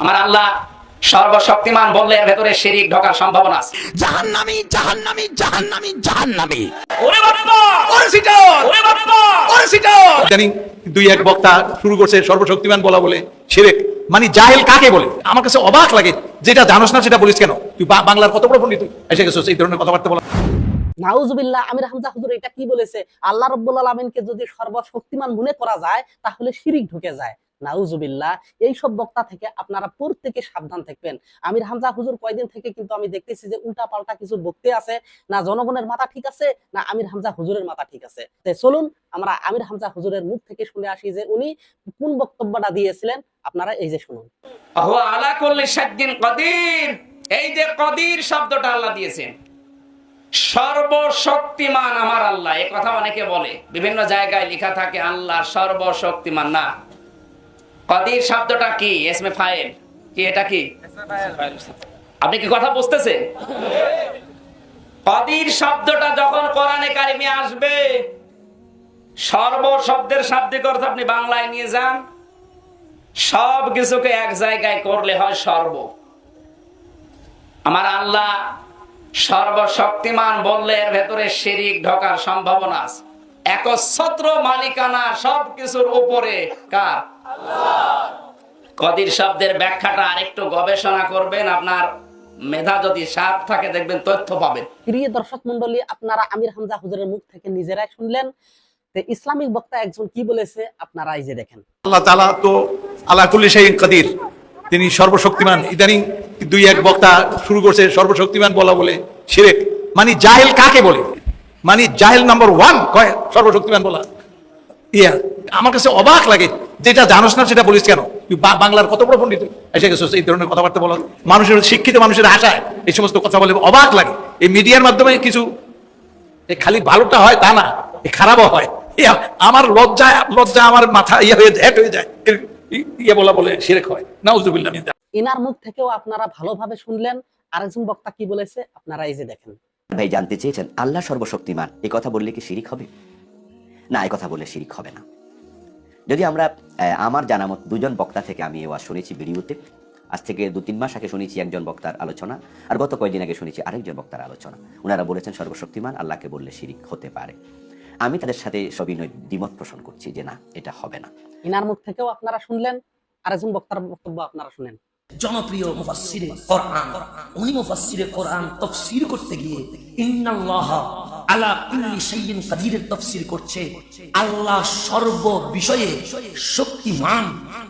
আমার আল্লাহ সর্বশক্তিমান বললে এর ভেতরে শিরিক ঢোকার সম্ভাবনা আছে। জাহান্নামী জাহান্নামী জাহান্নামী জাহান্নামী। ওরে বাবা! ওরে সিটার! ওরে বাবা! ওরে সিটার! ইদানিং দুই এক বক্তা শুরু করছে সর্বশক্তিমান বলা বলে সেরেক মানে জাহেল কাকে বলে? আমার কাছে অবাক লাগে যেটা জানোস না সেটা বলিস কেন? তুই বাংলার কত বড় পণ্ডিত এসে গেছিস এই ধরনের কথাবার্তা বলা। নাউজুবিল্লাহ আমির হামজা হুজুর এটা কি বলেছে? আল্লাহ রব্বুল আলমিনকে যদি সর্বশক্তিমান মনে করা যায় তাহলে শিরিক ঢুকে যায়। নাউজুবিল্লাহ এই সব বক্তা থেকে আপনারা প্রত্যেকে সাবধান থাকবেন। আমির হামজা হুজুর কয়দিন থেকে কিন্তু আমি দেখতেছি যে উল্টা পাল্টা কিছু বকতে আছে, না জনগণের মাথা ঠিক আছে, না আমির হামজা হুজুরের মাথা ঠিক আছে। চলুন, আমরা আমির হামজা হুজুরের মুখ থেকে শুনে আসি যে উনি কোন বক্তব্যটা দিয়েছিলেন, আপনারা এই যে শুনুন। আলা কুল্লি শাইইন কদির, এই যে কদির শব্দটা আল্লাহ দিয়েছেন। সর্বশক্তিমান আমার আল্লাহ এই কথা অনেকে বলে। বিভিন্ন জায়গায় লেখা থাকে, আল্লাহ সর্বশক্তিমান না। কদির শব্দটা কি? এসমে ফাইল। কি এটা কি? আপনি কি কথা বুঝতেছে কদির শব্দটা যখন কোরআনে কারিমে আসবে সর্ব শব্দের শাব্দিক অর্থ আপনি বাংলায় নিয়ে যান। সব কিছুকে এক জায়গায় করলে হয় সর্ব। আমার আল্লাহ সর্বশক্তিমান বললে এর ভেতরে শিরিক ঢোকার সম্ভাবনা আছে। একচ্ছত্র মালিকানা সব কিছুর উপরে কার? কদির শব্দের ব্যাখ্যাটা আরেকটু গবেষণা করবেন আপনার মেধা যদি সাপ থাকে দেখবেন তথ্য পাবেন। প্রিয় দর্শক মন্ডলী আপনারা আমির হামজা হুজুরের মুখ থেকে নিজেরাই শুনলেন ইসলামিক বক্তা একজন কি বলেছে আপনারা এই যে দেখেন। আল্লাহ তালা তো আল্লাহ কুল্লি শাহিন কাদির। তিনি সর্বশক্তিমান। ইদানিং দুই এক বক্তা শুরু করছে সর্বশক্তিমান বলা বলে সেরেক মানে জাহেল কাকে বলে? মানে জাহেল নাম্বার ওয়ান কয় সর্বশক্তিমান বলা? ইয়া আমার কাছে অবাক লাগে যেটা জানোস না সেটা বলিস কেন? তুই বাংলার কত বড় পণ্ডিত? এসে গেছিস এই ধরনের কথাবার্তা বলা মানুষের শিক্ষিত মানুষের আশায় এই সমস্ত কথা বলে অবাক লাগে। এই মিডিয়ার মাধ্যমে কিছু এ খালি ভালোটা হয় তা না এ খারাপও হয়। এ আমার লজ্জা লজ্জা আমার মাথা ইয়ে হয়ে যায় হয়ে যায়। ইয়ে বলা বলে সেরেক হয়। নাউজুবিল্লাহ যালিক। মুখ থেকেও আপনারা ভালোভাবে শুনলেন। আরেকজন বক্তা কি বলেছে আপনারা এই যে দেখেন। ভাই জানতে চেয়েছেন আল্লাহ সর্বশক্তিমান। এই কথা বললে কি শিরিক হবে? না এই কথা বললে শিরিক হবে না। যদি আমরা আমার জানা মত দুজন বক্তা থেকে আমি এ ওয়াজ শুনেছি ভিডিওতে আজ থেকে দু তিন মাস আগে শুনেছি একজন বক্তার আলোচনা আর গত কয়েকদিন আগে শুনেছি আরেকজন বক্তার আলোচনা। ওনারা বলেছেন সর্বশক্তিমান আল্লাহকে বললে শিরিক হতে পারে। আমি তাদের সাথে সবিনয় দ্বিমত পোষণ করছি যে না এটা হবে না। ইনার মুখ থেকেও আপনারা শুনলেন আরেকজন বক্তার বক্তব্য আপনারা শুনেন। জনপ্রিয় মুফাসসিরে কোরআন উনি মুফাসসিরে কোরআন তাফসীর করতে গিয়ে ইন্নাল্লাহ আলা কুল্লি শাইইন কাদিরের তাফসীর করছে আল্লাহ সর্ব বিষয়ে শক্তিমান।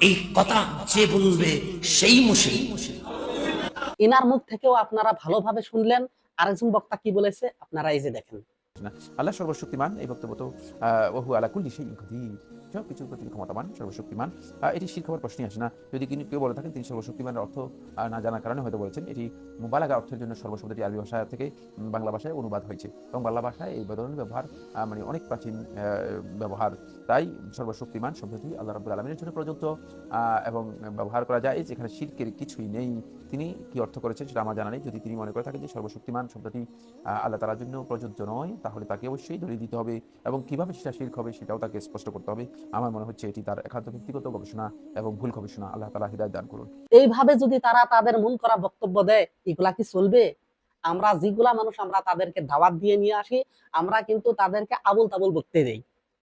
এই কথা যে বলবে সেই মুশরিক। ইনার মুখ থেকেও আপনারা ভালোভাবে শুনলেন। আরেকজন বক্তা কি বলেছে আপনারা এই যে দেখেন। আল্লাহ সর্বশক্তিমান এই বক্তব্য তো ওহু আলা কুল্লি সেই কদির। সব কিছুর প্রতি ক্ষমতাবান, সর্বশক্তিমান। এটি শির খাবার, প্রশ্নই আসে না। যদি তিনি কেউ বলে থাকেন, তিনি সর্বশক্তিমানের অর্থ না জানার কারণে হয়তো বলেছেন, এটি মুবালাগা অর্থের জন্য সর্বশব্দটি আরবি ভাষা থেকে বাংলা ভাষায় অনুবাদ হয়েছে। এবং বাংলা ভাষায় এই ধরনের ব্যবহার মানে অনেক প্রাচীন ব্যবহার। তাই সর্বশক্তিমান শব্দটি আল্লাহ রাবুল আলমিনের জন্য প্রযোজ্য এবং ব্যবহার করা যায়, যেখানে শিল্পের কিছুই নেই। তিনি কি অর্থ করেছেন সেটা আমার জানা নেই। যদি তিনি মনে করে থাকেন যে সর্বশক্তিমান শব্দটি আল্লাহ তালার জন্য প্রযোজ্য নয়, তাহলে তাকে অবশ্যই ধরে দিতে হবে। এবং কীভাবে সেটা শির্ক হবে, সেটাও তাকে স্পষ্ট করতে হবে। আমার মনে হচ্ছে এটি তার একান্ত ব্যক্তিগত গবেষণা এবং ভুল গবেষণা। আল্লাহ তালা হৃদয় দান করুন। এইভাবে যদি তারা তাদের মন করা বক্তব্য দেয়, এগুলা কি চলবে? আমরা যেগুলা মানুষ, আমরা তাদেরকে দাওয়াত দিয়ে নিয়ে আসি, আমরা কিন্তু তাদেরকে আবুল তাবুল বকতে দেই।